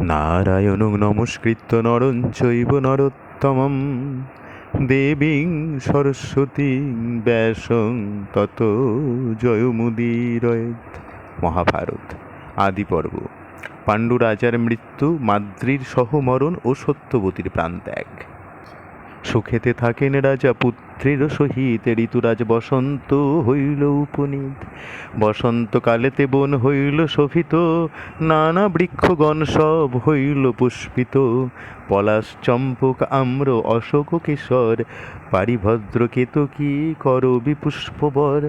নারায়ণং নমস্কৃত নরং চৈব নরোত্তমম। দেবীং সরস্বতী ব্যাসং তত জয়মুদীরয়েত মহাভারত, আদিপর্ব। পাণ্ডু রাজার মৃত্যু, মাদ্রির সহমরণ ও সত্যবতীর প্রাণত্যাগ। সুখেতে থাকেন রাজা পুত্রের সহিত, ঋতুরাজ বসন্ত হইল উপনীত। বসন্তকালেতে বন হইল শোভিত, নানা বৃক্ষগণ সব হইল পুষ্পিত। পলাশ, চম্পক, আম্র, অশোক, কেশর, পারিভদ্র, কেতকী কর বিপুষ্পবর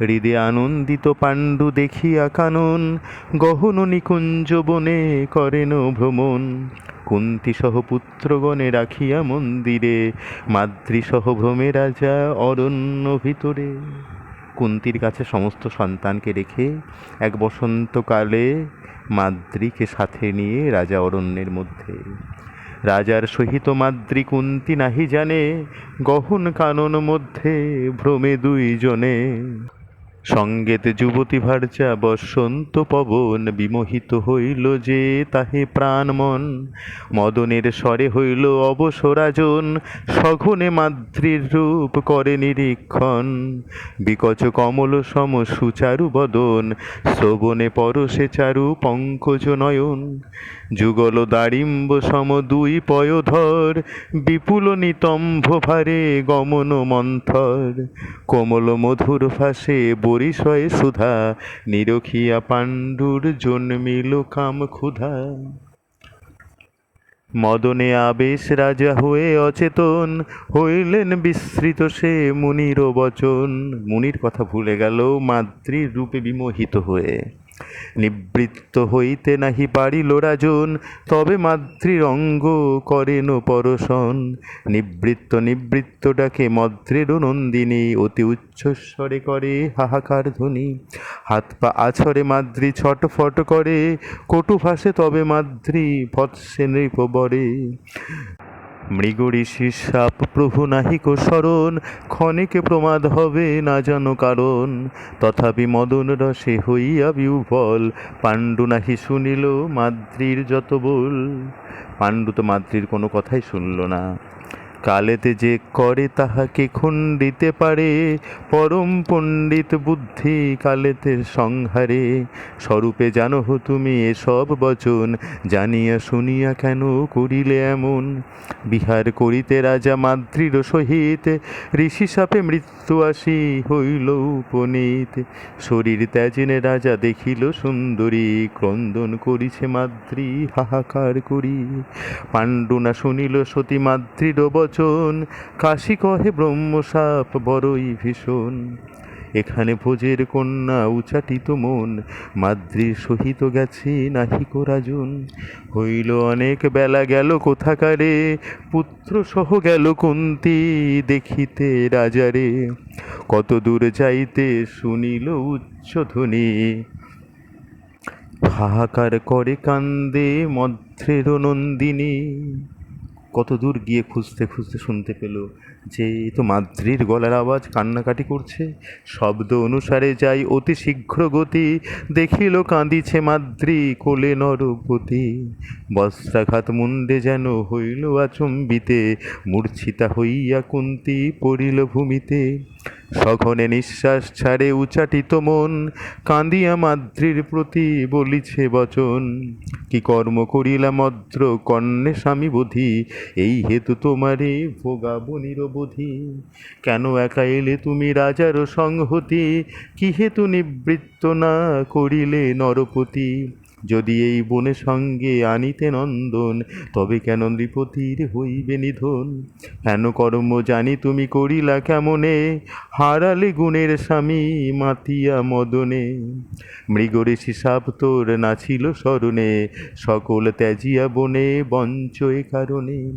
হৃদে আনন্দিত পাণ্ডু দেখিয়া কানন, গহন নিকুঞ্জ বনে করেন ভ্রমণ। কুন্তি সহ পুত্রগণে রাখিয়া মন্দিরে, মাতৃসহ ভ্রমে রাজা অরণ্য ভিতরে। কুন্তির কাছে সমস্ত সন্তানকে রেখে এক বসন্তকালে মাদ্রিকে সাথে নিয়ে রাজা অরণ্যের মধ্যে। রাজার সহিত মাদ্রি কুন্তি নাহি জানে, গহন কানন মধ্যে ভ্রমে দুইজনে। সঙ্গেতে যুবতী ভার্যা বসন্ত পবন বিমোহিত হইল যে তাহে প্রাণ মন। মদনের স্বরে হইল অবসরাজন, সঘনে মাদ্রির রূপ করে নিরীক্ষণ। বিকচ কমল সম সুচারু বদন, শ্রবণে পরশে চারু পঙ্কজ নয়ন। যুগল দাড়িম্ব সম দুই পয়োধর, বিপুল নিতম্ভ ভারে গমন মন্থর। কোমল মধুর ফাঁসে বরিশয়ে সুধা, নিরখিয়া পাণ্ডুর জন্মিল কাম ক্ষুধা। মদনে আবেশ রাজা হয়ে অচেতন, হইলেন বিস্মৃত সে মুনির বচন। মুনির কথা ভুলে গেল মাতৃর রূপে বিমোহিত হয়ে। নিবৃত্ত হইতে নাহি পারিল রাজন, তবে মাতৃর অঙ্গ করেন পরশন। নিবৃত্ত নিবৃত্ত ডাকে মদ্রের নন্দিনী অতি উচ্চস্বরে করে, হাহাকার ধ্বনি। হাত পা আছরে মাদ্রি ছটফট করে, কটু ভাসে তবে মাদ্রি ভৎসে নৃপবরে মৃগঋষি সাপ প্রভু নাহিক স্মরণ ক্ষণিকে প্রমাদ হবে না যেন কারণ। তথাপি মদন রসে হইয়া বিউফল পাণ্ডু নাহি শুনিল মাদ্রির যত বল। পাণ্ডু তো মাদ্রির কোনো কথাই শুনল না। কালেতে যে করে তাহাকে খণ্ডিতে পারে, পরম পণ্ডিত বুদ্ধি কালেতে সংহারে। স্বরূপে জানো তুমি এসব বচন, জানিয়া শুনিয়া কেন করিলে এমন? বিহার করিতে রাজা মাদ্রির সহিত, ঋষি সাপে মৃত্যু আসি হইল উপনীত। শরীর ত্যাজিনে রাজা দেখিল সুন্দরী, ক্রন্দন করিছে মাদ্রি হাহাকার করি। পাণ্ডু না শুনিল সতী মাদ্রির বচন কাশী কহে ব্রহ্মসাপ, বড়ই ভীষণ। এখানে ভোজের কন্যা উচাটিত মন, মাদ্রির সহিত গেছে নাহিক রাজন হইল অনেক বেলা গেল কোথাকারে পুত্র সহ গেল কুন্তি দেখিতে রাজারে। কত দূর যাইতে শুনিল উচ্চ ধ্বনি হাহাকার করে কান্দে মদ্রের নন্দিনী। কত দূর গিয়ে খুঁজতে খুঁজতে শুনতে পেল যে তো মাদ্রির গলার আওয়াজ কান্নাকাটি করছে। শব্দ অনুসারে যাই অতি শীঘ্র গতি, দেখিল কাঁদিছে মাদ্রি কোলে নরপতি বস্ত্রাঘাত মুন্ডে যেন হইল আচম্বিতে, মূর্ছিতা হইয়া কুন্তি পড়িল ভূমিতে। সঘনে নিঃশ্বাস ছাড়ে উচাটিত মন, কাঁদিয়া মাদ্রির প্রতি বলিছে বচন। কি কর্ম করিলাম অদ্র কর্ণে স্বামী বোধি? এই হেতু তোমারে ভোগাবো নিরবধি। কেন একা এলে তুমি রাজার সংহতি? কি হেতু নিবৃত্ত না করিলে নরপতি? যদি এই বনে সঙ্গে আনিতে নন্দন, তবে কেন নৃপতির হইবে নিধন? হেন কর্ম জানি তুমি করিলা কেমনে? হারালে গুণের স্বামী মাতিয়া মদনে। মৃগরে সাপ তোর নাছিল স্মরণে, সকল ত্যাজিয়া বনে বঞ্চ এ কারণে।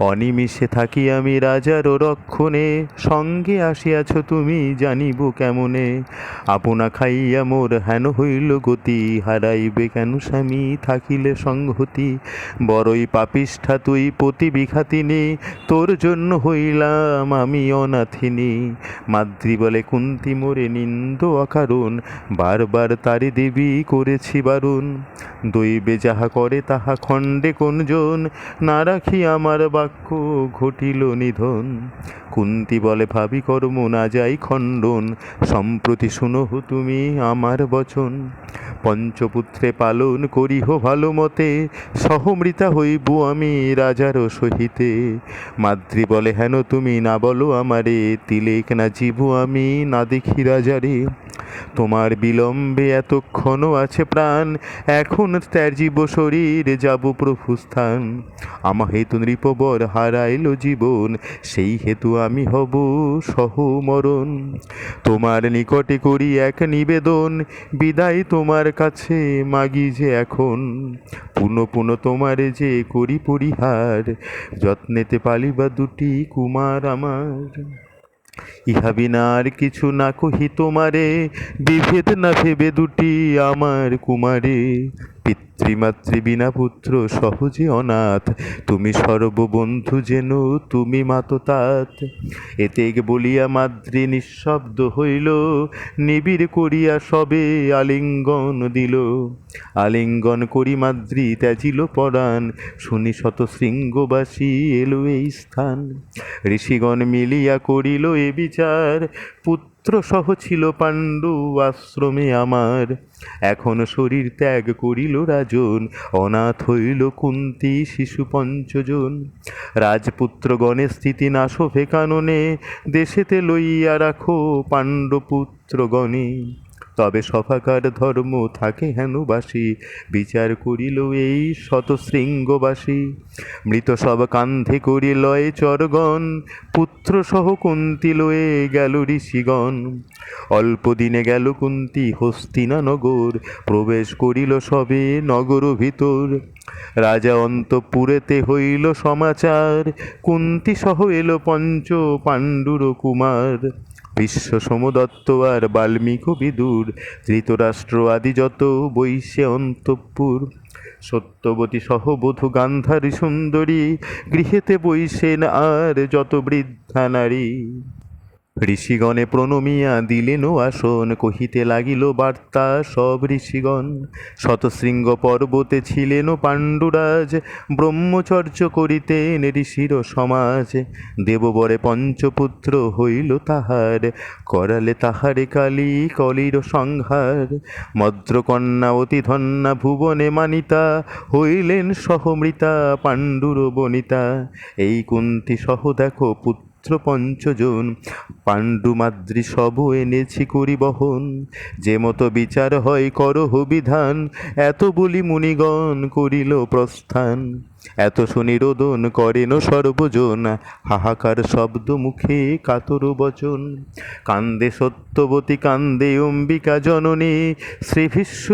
অনিমিষে থাকি আমি রাজার রক্ষণে, সঙ্গে আসিয়াছ তুমি জানিব কেমনে? আপনা খাইয়া মোর হেন হইল গতি, হারাইবে কেন স্বামী? থাকিলে সংহতি, বড়ই পাপিষ্ঠা তুই পতি বিঘাতিনি, তোর জন্য হইলাম আমি অনাথিনী। মাদ্রি বলে কুন্তি মোরে নিন্দ অকারণ, বারবার তারি দেবী করেছি বারণ। দৈবে যাহা করে তাহা খণ্ডে কোনজন, না রাখি আমার বাক্য ঘটিল নিধন। কুন্তি বলে, ভাবি কর্ম না যাই খণ্ডন, সম্প্রতি শুনহ তুমি আমার বচন। পঞ্চপুত্রে পালন করিহ ভালো মতে, সহমৃতা হইব আমি রাজার সহিতে। মাদ্রি বলে, হেন তুমি না বলো আমারে, তিলেক না জীব আমি না দেখি রাজারে। তোমার বিলম্বে এতক্ষণও আছে প্রাণ, এখন ত্যাজিব শরীর, যাব প্রভু স্থান আমা হেতু নৃপবর হারাইল জীবন, সেই হেতু আমি হব সহমরণ। তোমার নিকটে করি এক নিবেদন, বিদায় তোমার কাছে মাগি যে এখন। পুনঃ পুনঃ তোমারে যে করি পরিহার, যত্নেতে পালিবা দুটি কুমার আমার। ইহা বিনার কিছু না কহি তোমারে বিভেদ না ভেবে দুটি আমার কুমারে। পিতৃমাতৃ বিনা পুত্র সহজে অনাথ। তুমি সর্ববন্ধু যেন, তুমি মাততাত। এতে বলিয়া মাদ্রি নিঃশব্দ হইল, নিবিড় করিয়া সবে আলিঙ্গন দিল। আলিঙ্গন করি মাদ্রি ত্যাজিল পরাণ, শুনি শত শৃঙ্গবাসী এলো এই স্থান। ঋষিগণ মিলিয়া করিল এ বিচার, পুত্র সহ ছিল পাণ্ডু আশ্রমে আমার। এখন শরীর ত্যাগ করিল রাজন, অনাথ হইল কুন্তি শিশু পঞ্চজন। রাজপুত্র রাজপুত্রগণে স্থিতি নাশ কাননে, দেশেতে লইয়া রাখো পাণ্ডপুত্রগণে। তবে সফাকার ধর্ম থাকে হেনবাসী। বিচার করিল এই শত শৃঙ্গবাসী মৃত সব কান্ধে করি লয়ে চরগণ। পুত্র সহ কুন্তি লয়ে গেল ঋষিগণ। অল্প দিনে গেল কুন্তি হস্তিনা নগর। প্রবেশ করিল সবে নগর ভিতর। রাজা অন্তপুরেতে হইল সমাচার। কুন্তি সহ এলো পঞ্চ পাণ্ডুর কুমার। বিশ্ব সমদত্ত আর বাল্মীকি বিদুর, ধৃতরাষ্ট্র আদি যত বৈশ্যে অন্তঃপুর। সত্যবতী সহবধূ গান্ধারী সুন্দরী, গৃহেতে বৈশেন আর যত বৃদ্ধা নারী। ঋষিগণে প্রণমিয়া দিলেন আসন, কহিতে লাগিল, বার্তা সব ঋষিগণ, শতশৃঙ্গ পর্বতে ছিলেন পাণ্ডুরাজ ব্রহ্মচর্য করিতেন ঋষির সমাজ। দেববরে পঞ্চপুত্র হইল তাহার, করালে তাহারে কালী কলির সংহার। মদ্রকন্যা অতি ধন্যা ভুবনে মানিতা, হইলেন সহমৃতা পাণ্ডুর বনিতা। এই কুন্তি সহ দেখো পুত্র পুত্র পঞ্চজন পাণ্ডু মাদ্রি সব এনেছি করি বহন। যে মতো বিচার হয় করহ বিধান, এত বলি মুনিগণ করিল প্রস্থান। এত সুনিরোদন করেন সর্বজন, হাহাকার শব্দ মুখে কাতর বচন। কান্দে সত্যবতী, কান্দে অম্বিকা জননী শ্রী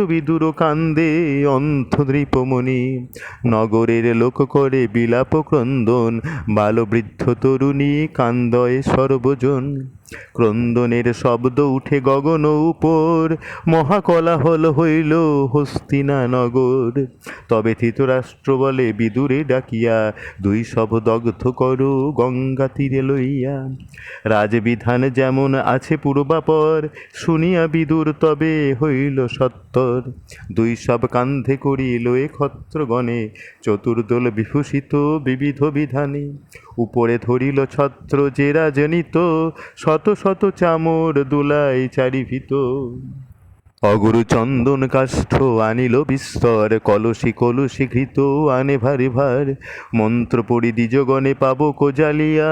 বিদুর কান্দে অন্থদৃপমণি নগরের লোক করে বিলাপ ক্রন্দন বালবৃদ্ধ তরুণী কান্দয়ে সর্বজন। ক্রন্দনের শব্দ উঠে গগন উপর, মহাকলাহল হইল হস্তিনা নগর তবে ধৃতরাষ্ট্র বলে বিদুরে ডাকিয়া, দুই সব দগ্ধ করো গঙ্গা তীরে লইয়া। রাজবিধান যেমন আছে পূর্বাপর, শুনিয়া বিদুর তবে হইল সত্তর। দুই সব কান্ধে করি লয়ে ক্ষত্রগণে চতুর্দল বিভূষিত বিবিধ বিধানে। উপরে ধরিল ছত্র যে রাজনিত শত শত চামর দুলাই চারিভিত অগুরু চন্দন কাষ্ঠ আনিল বিস্তর, কলসি কলসি ঘৃত আনে ভারে ভার। মন্ত্র পড়ি দ্বিজগণে পাব কোজালিয়া,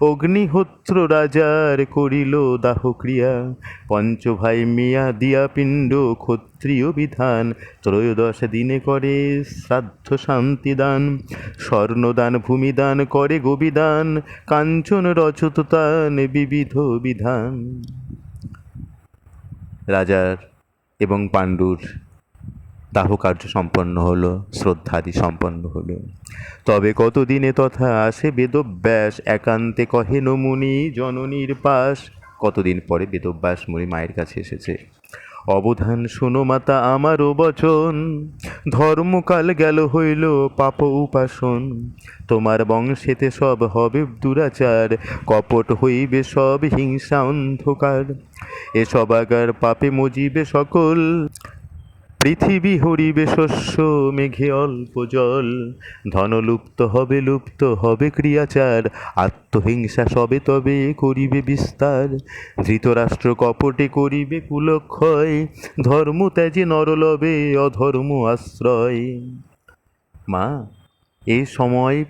অগ্নিহোত্র রাজার করিল দাহক্রিয়া। পঞ্চ ভাই মিয়া দিয়া পিণ্ড ক্ষত্রিয় বিধান, ত্রয়োদশ দিনে করে শ্রাদ্ধ শান্তিদান স্বর্ণদান, ভূমিদান করে গোবিদান, কাঞ্চন রচততান বিবিধ বিধান। রাজার এবং পাণ্ডুর দাহ কার্য সম্পন্ন হলো, শ্রদ্ধাদি সম্পন্ন হলো। তবে কতদিনে তথা আসে বেদব্যাস? একান্তে কহে মুনি জননীর পাশ। কতদিন পরে বেদব্যাস মুনি মায়ের কাছে এসেছে? অবধান শোনো মাতা আমারও বচন। ধর্মকাল গেল হইল পাপ উপাসন। তোমার বংশেতে সব হবে দুরাচার, কপট হইবে সব হিংসা অন্ধকার। এসব আগার পাপে মজিবে সকল। পৃথিবী হরিবে শস্য, মেঘে অল্প জল। ধন লুপ্ত হবে লুপ্ত হবে ক্রিয়াচার। আত্মহিংসা সবে তবে করিবে বিস্তার। ধৃতরাষ্ট্র কপটে করিবে কুলক্ষয়। ধর্ম ত্যাজে নরলবে, অধর্ম আশ্রয়। মা এই সময়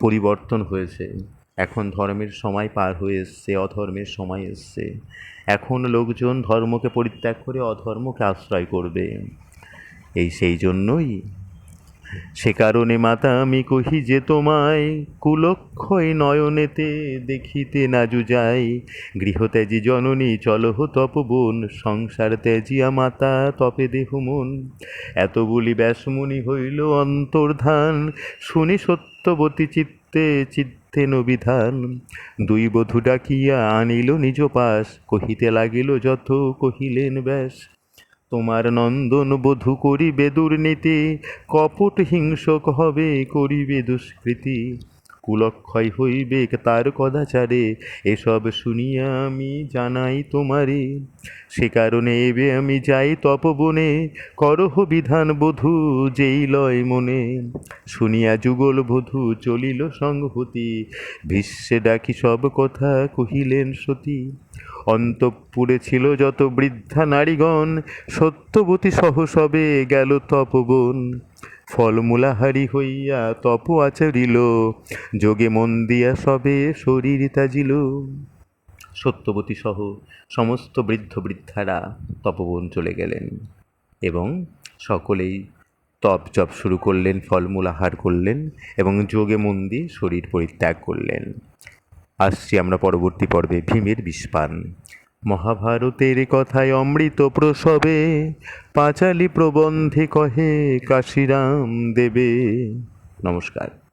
পরিবর্তন হয়েছে। এখন ধর্মের সময় পার হয়ে এসছে, অধর্মের সময় এসছে। এখন লোকজন ধর্মকে পরিত্যাগ করে অধর্মকে আশ্রয় করবে। এই সেই জন্যই। সে কারণে মাতা, আমি কহি যে তোমায় কুলক্ষয় নয়নেতে দেখিতে না যাই। গৃহত্যাজি জননী চলহ তপবন সংসার ত্যাজিয়া মাতা, তপে দেহ মন। এত বলি ব্যাসমুনি হইল অন্তর্ধান, শুনি সত্যবতী চিত্তে চিত্তেন বিধান দুই বধূ ডাকিয়া আনিল নিজ পাশ, কহিতে লাগিল, যত কহিলেন ব্যাস। তোমার নন্দন বধূ করিবে দুর্নীতি কপট হিংসক হবে করিবে দুষ্কৃতি। কুলক্ষয় হইবে তার কদাচারে এসব শুনিয়া আমি জানাই তোমারে। সে কারণে এবে আমি যাই তপবনে করহ বিধান বধূ যেই লয় মনে। শুনিয়া যুগল বধূ চলিল সংহতি, ভীষ্মে ডাকি সব কথা কহিলেন সতী। অন্তঃপুরে ছিল যত বৃদ্ধা নারীগণ, সত্যবতী সহ সবে গেল তপবন। ফলমূলাহারি হইয়া তপ আচরিল। যোগে মন দিয়া সবে শরীর তাজিল সত্যবতী সহ সমস্ত বৃদ্ধ বৃদ্ধারা তপবন চলে গেলেন এবং সকলেই তপ জপ শুরু করলেন, ফলমূল আহার করলেন এবং যোগে মন দিয়ে শরীর পরিত্যাগ করলেন। আসছি আমরা পরবর্তী পর্বে ভীমের বিষপান। মহাভারতের কথায় অমৃত প্রসবে পাঁচালি প্রবন্ধে কহে কাশিরাম দেবে। নমস্কার।